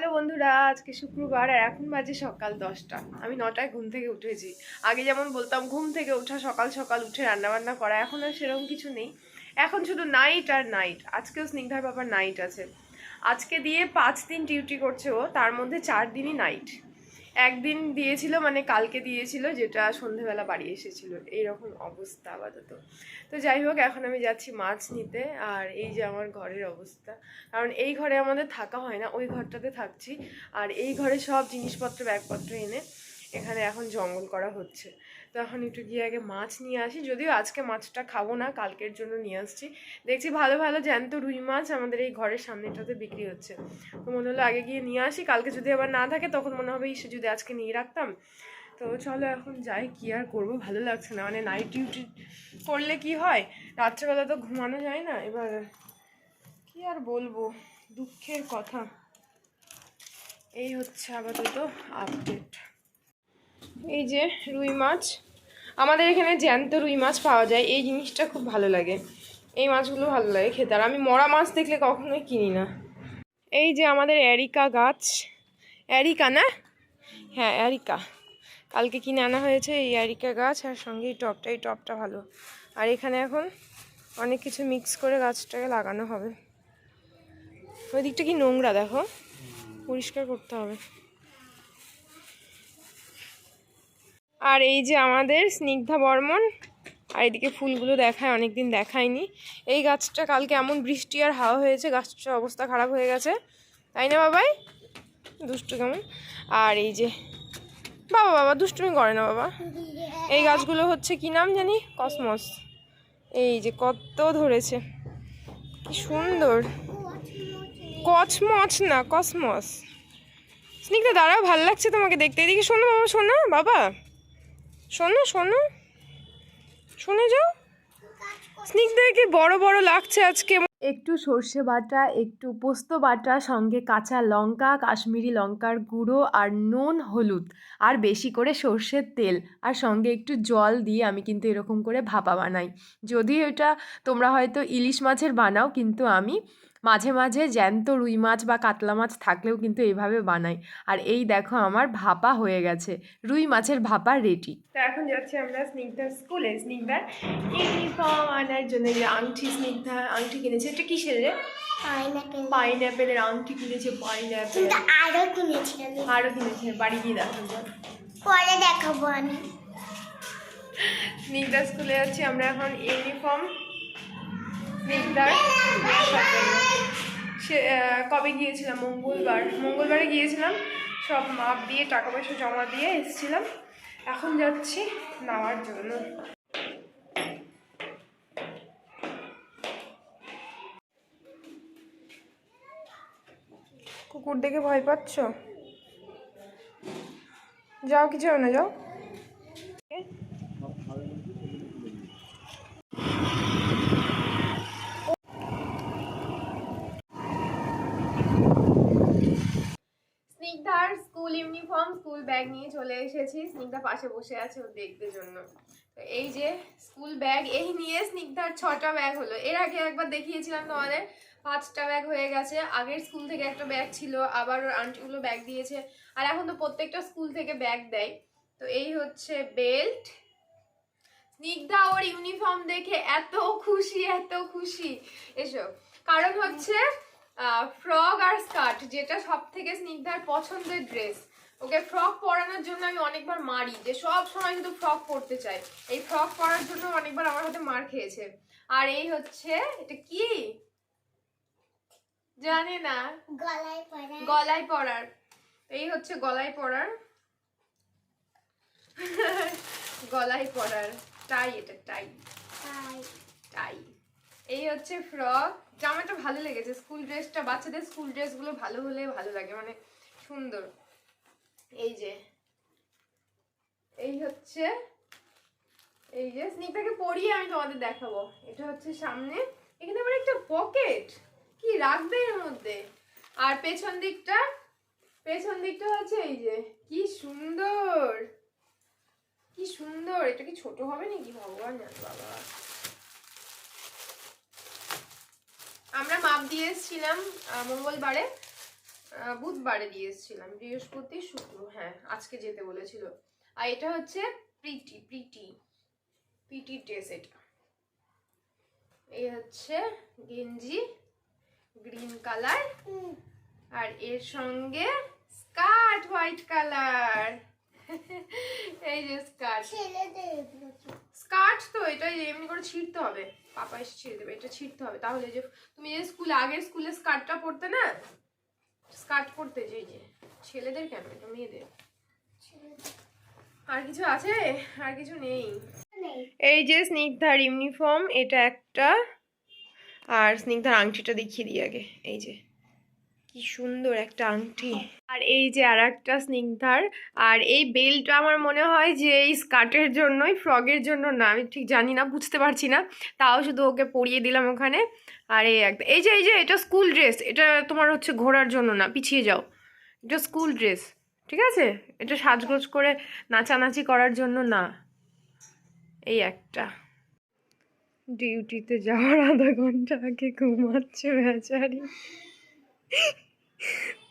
Hello বন্ধুরা, আজকে শুক্রবার আর এখন বাজে সকাল দশটা। আমি নটায় ঘুম থেকে উঠেছি। আগে যেমন বলতাম, ঘুম থেকে ওঠা, সকাল সকাল উঠে রান্নাবান্না করা, এখন আর সেরকম কিছু নেই। এখন শুধু নাইট আর নাইট আজকেও স্নিগ্ধার বাবার নাইট আছে। আজকে দিয়ে পাঁচ দিন ডিউটি করছে ও, তার মধ্যে চার দিনই নাইট একদিন দিয়েছিল মানে কালকে দিয়েছিল, যেটা সন্ধেবেলা বাড়ি এসেছিল। এইরকম অবস্থা আপাতত। তো যাই হোক, এখন আমি যাচ্ছি মাছ নিতে, আর এই যে আমার ঘরের অবস্থা। কারণ এই ঘরে আমাদের থাকা হয় না, ওই ঘরটাতে থাকছি। আর এই ঘরে সব জিনিসপত্র, ব্যাগপত্র এনে এখানে এখন জঙ্গল করা হচ্ছে। তো এখন একটু গিয়ে আগে মাছ নিয়ে আসি। যদিও আজকে মাছটা খাব না, কালকের জন্য নিয়ে আসছি। দেখছি ভালো ভালো জ্যান্ত রুই মাছ আমাদের এই ঘরের সামনেটাতে বিক্রি হচ্ছে। তো মনে হলো আগে গিয়ে নিয়ে আসি। কালকে যদি আবার না থাকে, তখন মনে হবে, ইসে, যদি আজকে নিয়ে রাখতাম। তো চলো এখন যাই, কি আর করব? ভালো লাগছে না। মানে নাইট ডিউটি করলে কি হয়? রাত্রেবেলা তো ঘুমানো যায় না। এবার কি আর বলব? দুঃখের কথা। এই হচ্ছে আপাতত আপডেট এই যে রুই মাছ। আমাদের এখানে জ্যান্ত রুই মাছ পাওয়া যায়, এই জিনিসটা খুব ভালো লাগে। এই মাছগুলো ভালো লাগে খেতে। আর আমি মরা মাছ দেখলে কখনোই কিনি না। এই যে আমাদের অ্যারিকা গাছ। অ্যারিকা না? হ্যাঁ অ্যারিকা। কালকে কিনে আনা হয়েছে এই অ্যারিকা গাছ, আর সঙ্গে এই টপটা এই টপটা ভালো। আর এখানে এখন অনেক কিছু মিক্স করে গাছটাকে লাগানো হবে। ওই দিকটা কি নোংরা দেখো? পরিষ্কার করতে হবে। আর এই যে আমাদের স্নিগ্ধা বর্মন, আর এদিকে ফুলগুলো দেখায়, অনেকদিন দেখায়নি। এই গাছটা কালকে এমন বৃষ্টি আর হাওয়া হয়েছে, গাছটার অবস্থা খারাপ হয়ে গেছে। তাই না বাবাই? দুষ্টু কেমন? আর এই যে, বাবা বাবা, দুষ্টুমি করে না বাবা। এই গাছগুলো হচ্ছে কি নাম জানি? কসমস। এই যে কত ধরেছে। কি সুন্দর। কচমচ না, কসমস। স্নিগ্ধা, দাঁড়াও, ভালো লাগছে তোমাকে দেখতে। এদিকে শোনো বাবা শোনো, বাবা। শোনো শোনো। শুনে যাও। স্নিগ্ধাকে বড় বড় লাগছে আজকে। একটু সর্ষে বাটা, একটু পোস্ত বাটা, সঙ্গে কাঁচা লঙ্কা, কাশ্মীরি লঙ্কার গুঁড়ো আর নুন, হলুদ। আর বেশি করে সর্ষের তেল। আর সঙ্গে একটু জল দিয়ে আমি কিন্তু এরকম করে ভাপা বানাই। যদি এটা তোমরা হয়তো ইলিশ মাছের বানাও, কিন্তু আমি মাঝে মাঝে জ্যান্ত রুই মাছ বা কাতলা মাছ থাকলেও কিন্তু এইভাবে বানাই। আর এই দেখো আমার ভাপা হয়ে গেছে রুই মাছের ভাপা রেডি তো এখন যাচ্ছি আমরা স্নিগ্ধার স্কুলে। স্নিগ্ধার ইউনিফর্ম আনার জন্য যে আংটি স্নিগ্ধা আংটি কিনেছে এটা কিসের রে? পাইনাপেল পাইনঅ্যাপেলের আংটি কিনেছে পাইনঅ্যাপেল কিন্তু আরও কিনেছি আরও কিনেছে বাড়ি গিয়ে দেখো। পরে দেখাবো আমি। স্নিগ্ধা স্কুলে যাচ্ছি আমরা এখন ইউনিফর্ম স্নিগ্ধার সে কবে গিয়েছিলাম? মঙ্গলবার। মঙ্গলবারে গিয়েছিলাম। সব মাপ দিয়ে টাকা পয়সা জমা দিয়ে এসেছিলাম। এখন যাচ্ছি নেওয়ার জন্য। কুকুর দেখে ভয় পাচ্ছ? যাও, কিছু না যাও স্নিগ্ধার স্কুল ইউনিফর্ম স্কুল ব্যাগ নিয়ে চলে এসেছি। স্নিগ্ধা পাশে বসে আছে ও দেখতে জন্য। তো এই যে স্কুল ব্যাগ এই নিয়ে স্নিগ্ধার ছটা ব্যাগ হলো। এর আগে একবার দেখিয়েছিলাম তোমাদের, পাঁচটা ব্যাগ হয়ে গেছে। আগের স্কুল থেকে একটা ব্যাগ ছিল, আবার ওর আন্টিগুলো ব্যাগ দিয়েছে। আর এখন তো প্রত্যেকটা স্কুল থেকে ব্যাগ দেয়। তো এই হচ্ছে বেল্ট স্নিগ্ধা ওর ইউনিফর্ম দেখে এত খুশি এত খুশি। এসব কারণ হচ্ছে ফ্রক আর স্কার্ট যেটা সব থেকে স্নিগ্ধার পছন্দের ড্রেস ওকে ফ্রক পরানোর জন্য আমি অনেকবার মারি যে সব সময় শুধু ফ্রক পরতে চাই। এই ফ্রক পরার জন্য অনেকবার আমার হাতে মার খেয়েছে। আর এই হচ্ছে এটা কি? জানি না। গলায় পরা গলায় পরার। এই হচ্ছে গলায় পরার। গলায় পরার। টাই এটা টাই। টাই। এই হচ্ছে ফ্রক। জামাটা ভালো লেগেছে। স্কুল ড্রেসটা বাচ্চাদের স্কুল ড্রেসগুলো ভালো হলে ভালো লাগে মানে সুন্দর। এই যে। এই হচ্ছে, এই যে স্নিকটাকে পরিয়ে আমি তোমাদের দেখাবো। এটা হচ্ছে সামনে। এখানে আবার একটা পকেট। কি রাখবে এর মধ্যে? আর পেছন দিকটা পেছন দিকটা হচ্ছে এই যে। কি সুন্দর। কি সুন্দর। এটা কি ছোট হবে নাকি? ভগবান বাবা। আমরা মাপ দিয়ে এসেছিলাম মঙ্গলবারে। বুধবারে দিয়ে এসেছিলাম বৃহস্পতি শুক্র হ্যাঁ আজকে যেতে বলেছিল। আর এটা হচ্ছে প্রিটি প্রিটি প্রিটি ড্রেস এটা। এই হচ্ছে গেঞ্জি গ্রিন কালার আর এর সঙ্গে স্কার্ট হোয়াইট কালার। এই যে স্কার্ট। স্কার্ট তো এটা এমনি করে ছিঁড়তে হবে। পাপা এসে ছিঁড়ে দেবে এটা ছিঁড়তে হবে। তাহলে যে তুমি যে স্কুলে আগের স্কুলে স্কার্টটা পরতে না স্কার্ট পরতে যে যে। ছেলেদের কেন? এটা মেয়েদের। আর কিছু আছে? আর কিছু নেই। এই যে স্নিগ্ধার ইউনিফর্ম, এটা একটা। আর স্নিগ্ধার আংটিটা দেখিয়ে দিই আগে। এই যে। কি সুন্দর একটা আংটি। আর এই যে আর একটা স্নিগ্ধার, আর এই বেল্টটা আমার মনে হয় যে এই স্কার্টের জন্যই, ফ্রগের জন্য না, আমি ঠিক জানি না, বুঝতে পারছি না। তাও শুধু ওকে পরিয়ে দিলাম ওখানে। আর এই একটা এই যে এই যে, এটা স্কুল ড্রেস, এটা তোমার হচ্ছে ঘোরার জন্য না, পিছিয়ে যাও। এটা স্কুল ড্রেস, ঠিক আছে? এটা সাজগোজ করে নাচানাচি করার জন্য না। এই একটা। ডিউটিতে যাওয়ার আধা ঘণ্টা আগে ঘুমাচ্ছে বেচারি।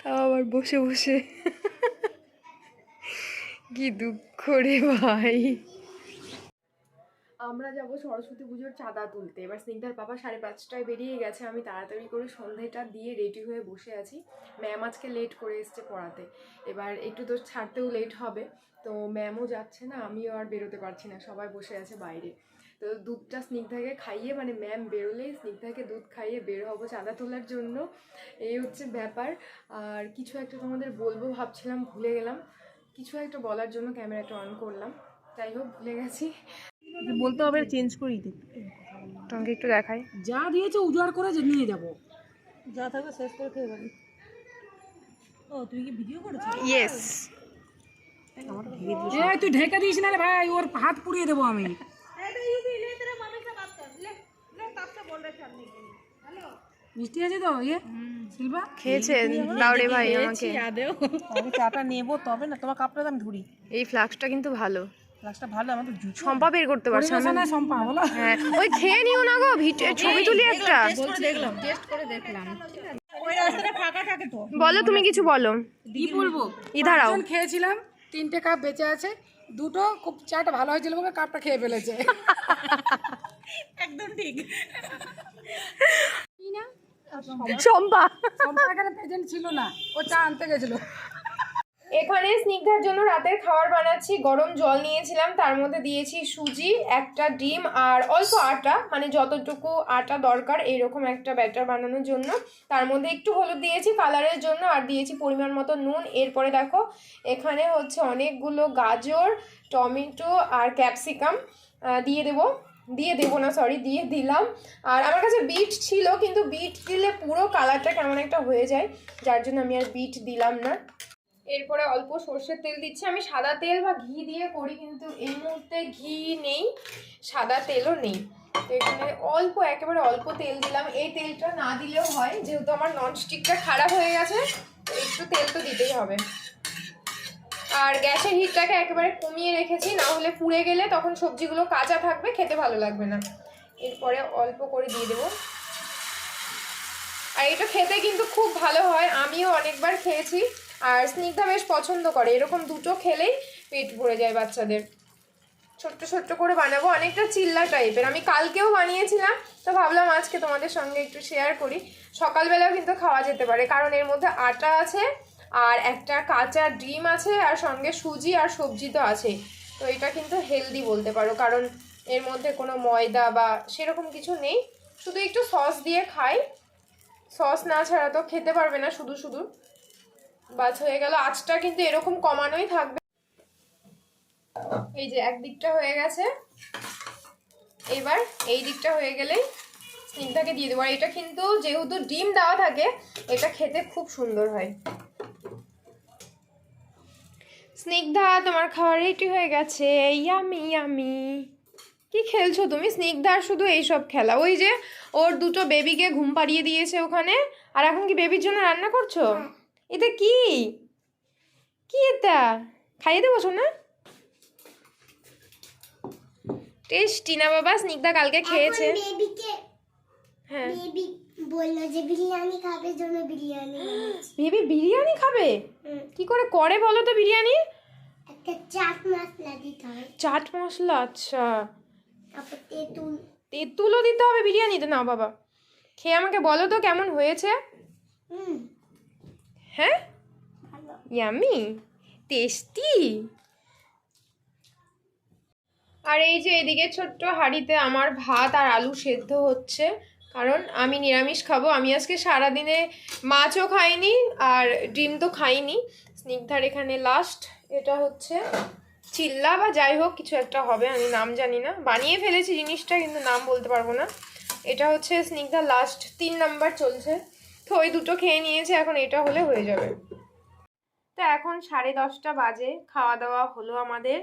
তাও আবার বসে বসে। কি দুঃখ রে ভাই। আমরা যাব সরস্বতী পুজোর চাঁদা তুলতে। এবার স্নিগ্ধার বাবা সাড়ে পাঁচটায় বেরিয়ে গেছে। আমি তাড়াতাড়ি করে সন্ধেটা দিয়ে রেডি হয়ে বসে আছি। ম্যাম আজকে লেট করে এসছে পড়াতে। এবার একটু তো ছাড়তেও লেট হবে। তো ম্যামও যাচ্ছে না, আমিও আর বেরোতে পারছি না। সবাই বসে আছে বাইরে। তো দুধটা স্নিগ্ধাকে খাইয়ে মানে ম্যাম বেরোলেই স্নিগ্ধাকে দুধ খাইয়ে বের হব চাঁদা তোলার জন্য। এই হচ্ছে ব্যাপার। আর কিছু একটা তোমাদের বলব ভাবছিলাম ভুলে গেলাম। কিছু একটা বলার জন্য ক্যামেরাটা অন করলাম। যাই হোক ভুলে গেছি। বলতে হবে চেঞ্জ করি তোমাকে একটু দেখাই। যা দিয়েছে উজাড় করে যে নিয়ে যাব। যা থাকবে শেষ করে খেয়ে যাবি ও তুই কি ভিডিও করেছিস ইয়েস এই তুই ঢেকে দিস না রে ভাই ওর হাত পুড়িয়ে দেবো আমি। মিষ্টি আছে তো? ইয়ে? শিল্পা খেয়েছে দাও ভাই আমাকে। আমি চাটা নেব তবে না তোমার কাপটা আমি ধরি। এই ফ্লাক্সটা কিন্তু ভালো। গ্লাসটা ভালো আমাদের জুতো। সম্পা বের করতে পারছে না সম্পা বলো। হ্যাঁ। ওই খেয়ে নিও না গো ছবি তুলি একটা। দেখলাম। টেস্ট করে দেখলাম। ওই রাস্তাটা ফাঁকা থাকে তো। বলো তুমি কিছু বলো। কি বলব? ইধারাও খেয়েছিলাম তিনটে কাপ বেঁচে আছে। দুটো খুব চাটা ভালো হয়েছিল বলে কাপটা খেয়ে ফেলেছে। একদম ঠিক। সম্পা সম্পা এখানে প্রেজেন্ট ছিল না। ও চা আনতে গেছিল। এখানে স্নিগ্ধার জন্য রাতের খাবার বানাচ্ছি গরম জল নিয়েছিলাম তার মধ্যে দিয়েছি সুজি একটা ডিম আর অল্প আটা মানে যতটুকু আটা দরকার এইরকম একটা ব্যাটার বানানোর জন্য। তার মধ্যে একটু হলুদ দিয়েছি কালারের জন্য আর দিয়েছি পরিমাণ মতো নুন। এরপরে দেখো এখানে হচ্ছে অনেকগুলো গাজর টমেটো আর ক্যাপসিকাম দিয়ে দেবো। দিয়ে দেবো না সরি দিয়ে দিলাম। আর আমার কাছে বিট ছিল, কিন্তু বিট দিলে পুরো কালারটা কেমন একটা হয়ে যায়, যার জন্য আমি আর বিট দিলাম না। এরপরে অল্প সর্ষের তেল দিচ্ছি। আমি সাদা তেল বা ঘি দিয়ে করি, কিন্তু এই মুহূর্তে ঘি নেই, সাদা তেলও নেই। তো এখানে অল্প, একেবারে অল্প তেল দিলাম। এই তেলটা না দিলেও হয়, যেহেতু আমার ননস্টিকটা খারাপ হয়ে গেছে একটু তেল তো দিতেই হবে। আর গ্যাসের হিটটাকে একেবারে কমিয়ে রেখেছি, না হলে পুড়ে গেলে তখন সবজিগুলো কাঁচা থাকবে, খেতে ভালো লাগবে না। এরপরে অল্প করে দিয়ে দেবো। আর এটা খেতে কিন্তু খুব ভালো হয়, আমিও অনেকবার খেয়েছি, আর স্নিগ্ধা বেশ পছন্দ করে। এরকম দুটো খেলেই পেট ভরে যায় বাচ্চাদের। ছোট্ট ছোট্ট করে বানাবো, অনেকটা চিল্লা টাইপের আমি কালকেও বানিয়েছিলাম, তো ভাবলাম আজকে তোমাদের সঙ্গে একটু শেয়ার করি। সকালবেলাও কিন্তু খাওয়া যেতে পারে, কারণ এর মধ্যে আটা আছে আর একটা কাঁচা ডিম আছে আর সঙ্গে সুজি আর সবজি তো আছে। তো এটা কিন্তু হেলদি বলতে পারো, কারণ এর মধ্যে কোনো ময়দা বা সেরকম কিছু নেই। শুধু একটু সস দিয়ে খাই। সস না ছাড়া তো খেতে পারবে না শুধু শুধু। বাস হয়ে গেল, আঁচটা কিন্তু এরকম কমানোই থাকবে। এই যে এক দিকটা হয়ে গেছে। এবার এই দিকটা হয়ে গেলেই স্নিগ্ধাকে দিয়ে দেবো। আর এটা কিন্তু যেহেতু ডিম দেওয়া থাকে, এটা খেতে খুব সুন্দর হয়। স্নিগ্ধা তোমার খাওয়া রেডি হয়ে গেছে। ইয়ামি ইয়ামি কি খেলছো তুমি? স্নিগ্ধার শুধু এইসব খেলা। ওই যে ওর দুটো বেবিকে ঘুম পাড়িয়ে দিয়েছে ওখানে। আর এখন কি বেবির জন্য রান্না করছ? এটা কি? কি এটা? খাইয়ে দেবো না টেস্টি না বাবা স্নিগ্ধা কালকে খেয়েছে। হ্যাঁ। বেবি বলল যে বিরিয়ানি খাবে জন্য বিরিয়ানি বেবি বিরিয়ানি খাবে? কি করে করে বলো তো বিরিয়ানি? দিতে হয় চাট মশলা আচ্ছা। তারপর তেঁতুল। তেঁতুলও দিতে হবে বিরিয়ানিতে না বাবা। খেয়ে আমাকে বলো তো কেমন হয়েছে? হুম। হ্যাঁ? ইয়ামি টেস্টি আর এই যে এদিকে ছোট্ট হাঁড়িতে আমার ভাত আর আলু সেদ্ধ হচ্ছে কারণ আমি নিরামিষ খাব। আমি আজকে সারাদিনে মাছও খাইনি আর ডিম তো খাইনি। স্নিগ্ধার এখানে লাস্ট এটা হচ্ছে চিল্লা বা যাই হোক, কিছু একটা হবে, আমি নাম জানি না। বানিয়ে ফেলেছি জিনিসটা, কিন্তু নাম বলতে পারব না। এটা হচ্ছে স্নিগ্ধা লাস্ট, তিন নাম্বার চলছে। তো ওই দুটো খেয়ে নিয়েছে, এখন এটা হলে হয়ে যাবে। তো এখন সাড়ে দশটা বাজে, খাওয়া দাওয়া হলো আমাদের।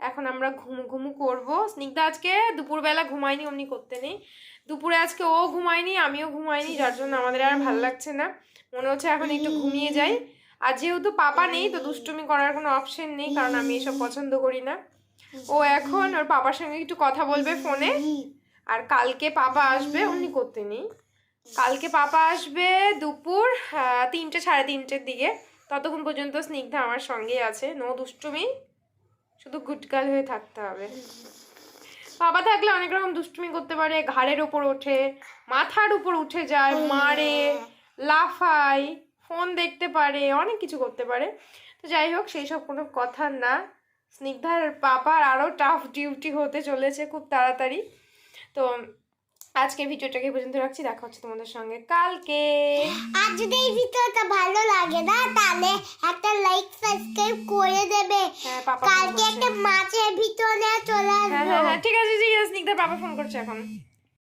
এখন আমরা ঘুমু ঘুমু করব। স্নিগ্ধা আজকে দুপুরবেলা ঘুমায়নি, অমনি করতে নেই। দুপুরে আজকে ও ঘুমায়নি, আমিও ঘুমাইনি যার জন্য আমাদের আর ভালো লাগছে না। মনে হচ্ছে এখন একটু ঘুমিয়ে যাই। আর যেহেতু পাপা নেই তো দুষ্টুমি করার কোনো অপশন নেই কারণ আমি এসব পছন্দ করি না। ও এখন ওর পাপার সঙ্গে একটু কথা বলবে ফোনে। আর কালকে পাপা আসবে অমনি করতে নেই। কালকে পাপা আসবে দুপুর তিনটে সাড়ে তিনটের দিকে। ততক্ষণ পর্যন্ত স্নিগ্ধা আমার সঙ্গেই আছে। নো দুষ্টুমি শুধু গুটকাল হয়ে থাকতে হবে। বাবা থাকলে অনেক রকম দুষ্টুমি করতে পারে। ঘাড়ের ওপর ওঠে মাথার উপর উঠে যায় মারে লাফায়। ফোন দেখতে পারে অনেক কিছু করতে পারে। তো যাই হোক সেই সব কোনো কথা না। স্নিগ্ধার পাপার আরও টাফ ডিউটি হতে চলেছে খুব তাড়াতাড়ি। তো আজকে ভিডিওটাকে পর্যন্ত রাখছি। দেখা হচ্ছে তোমাদের সঙ্গে কালকে। আর যদি এই ভিডিওটা ভালো লাগে না তাহলে একটা লাইক সাবস্ক্রাইব করে দেবে। হ্যাঁ কালকে একটা মাছের ভিতরে চলে হ্যাঁ হ্যাঁ হ্যাঁ ঠিক আছে ঠিক আছে স্নিগ্ধার পাপা ফোন করছে এখন।